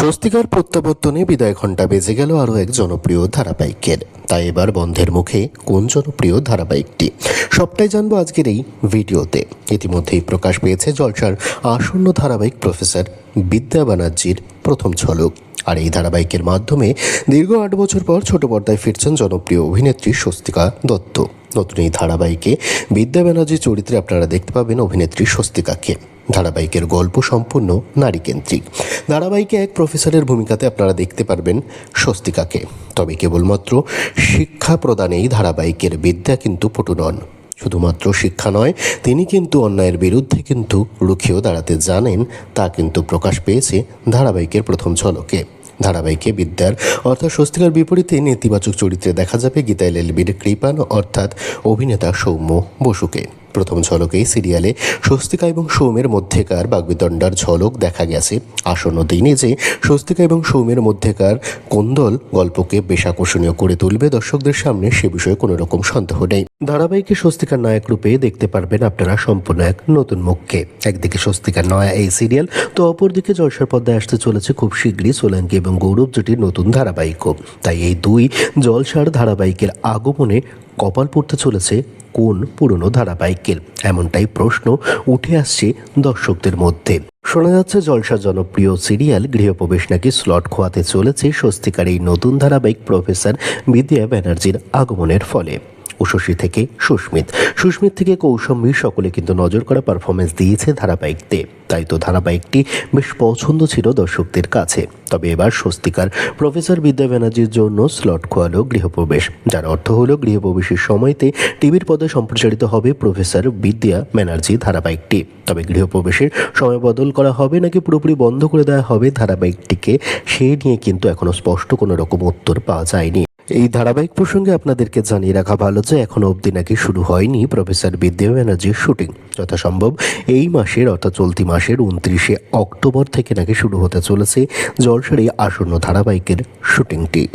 স্বস্তিকার প্রত্যাবর্তনে বিদায় ঘণ্টা বেজে গেল আরও এক জনপ্রিয় ধারাবাহিকের। তাই এবার বন্ধের মুখে কোন জনপ্রিয় ধারাবাহিকটি? সবটাই জানব আজকের এই ভিডিওতে। ইতিমধ্যেই প্রকাশ পেয়েছে জলসার আসন্ন ধারাবাহিক প্রফেসর বিদ্যা ব্যানার্জির প্রথম ঝলক। আর এই ধারাবাহিকের মাধ্যমে দীর্ঘ আট বছর পর ছোট পর্দায় ফিরছেন জনপ্রিয় অভিনেত্রী স্বস্তিকা দত্ত। নতুন এই ধারাবাহিকে বিদ্যা ব্যানার্জির চরিত্রে আপনারা দেখতে পাবেন অভিনেত্রী স্বস্তিকাকে। ধারাবাহিকের গল্প সম্পূর্ণ নারীকেন্দ্রিক। ধারাবাহিকে এক প্রফেসরের ভূমিকাতে আপনারা দেখতে পারবেন স্বস্তিকাকে। তবে কেবলমাত্র শিক্ষা প্রদানেই ধারাবাহিকের বিদ্যা কিন্তু পটু নন। শুধুমাত্র শিক্ষা নয়, তিনি কিন্তু অন্যায়ের বিরুদ্ধে কিন্তু রুখেও দাঁড়াতে জানেন, তা কিন্তু প্রকাশ পেয়েছে ধারাবাহিকের প্রথম ঝলকে। ধারাবাহিকে বিদ্যার অর্থাৎ স্বস্তিকার বিপরীতে নেতিবাচক চরিত্রে দেখা যাবে গীতাইল এলবির কৃপান, অর্থাৎ অভিনেতা সৌম্য বসুকে। প্রথম ঝলকেই সিরিয়ালে স্বস্তিকা এবং সৌমের মধ্যেকার বাগবিদণ্ডার ঝলক দেখা গেছে। আসন্ন দিনে যে স্বস্তিকা এবং সৌমের মধ্যেকার কোন্দল গল্পকে বেশ আকর্ষণীয় করে তুলবে দর্শকদের সামনে সে বিষয়ে কোনো রকম সন্দেহ নেই। ধারাবাহিকে স্বস্তিকার নায়ক রূপে দেখতে পারবেন আপনারা সম্পূর্ণ এক নতুন মুখকে। একদিকে স্বস্তিকার নয়া এই সিরিয়াল, তো অপরদিকে জলসার পর্দায় আসতে চলেছে খুব শীঘ্রই সোলাঙ্কি এবং গৌরব জুটির নতুন ধারাবাহিকও। তাই এই দুই জলসার ধারাবাহিকের আগমনে কপাল পড়তে চলেছে কোন পুরনো ধারাবাহিকের? এমনটাই প্রশ্ন উঠে আসছে দর্শকদের মধ্যে। শোনা যাচ্ছে জলসা জনপ্রিয় সিরিয়াল, গৃহপ্রবেশ নাকি স্লট খোয়াতে চলেছে স্বস্তিকার এই নতুন ধারাবাহিক প্রফেসর বিদ্যা ব্যানার্জির আগমনের ফলে। উষসী থেকে সুস্মিত। সুস্মিত থেকে কৌশম্বী সকলে কিন্তু নজর করা পারফরমেন্স দিয়েছে ধারাবাহিকতে। তাই তো ধারাবাহিকটি বেশ পছন্দ ছিল দর্শকদের কাছে। তবে এবার স্বস্তিকার প্রফেসর বিদ্যা ব্যানার্জির জন্য স্লট খোয়ালো গৃহপ্রবেশ, যার অর্থ হলো গৃহপ্রবেশের সময়তে টিভির পদে সম্প্রচারিত হবে প্রফেসর বিদ্যা ব্যানার্জি ধারাবাহিকটি। তবে গৃহপ্রবেশের সময় বদল করা হবে নাকি পুরোপুরি বন্ধ করে দেওয়া হবে ধারাবাহিকটিকে, সে নিয়ে কিন্তু এখনও স্পষ্ট কোনো রকম উত্তর পাওয়া যায়নি। এই ধারাবাহিক প্রসঙ্গে আপনাদেরকে জানিয়ে রাখা ভালো যে এখনও অবধি নাকি শুরু হয়নি প্রফেসর বিদ্যা ব্যানার্জির শুটিং। যথাসম্ভব এই মাসের অর্থাৎ চলতি মাসের উনত্রিশে অক্টোবর থেকে নাকি শুরু হতে চলেছে জলসারি আসন্ন ধারাবাহিকের শুটিংটি।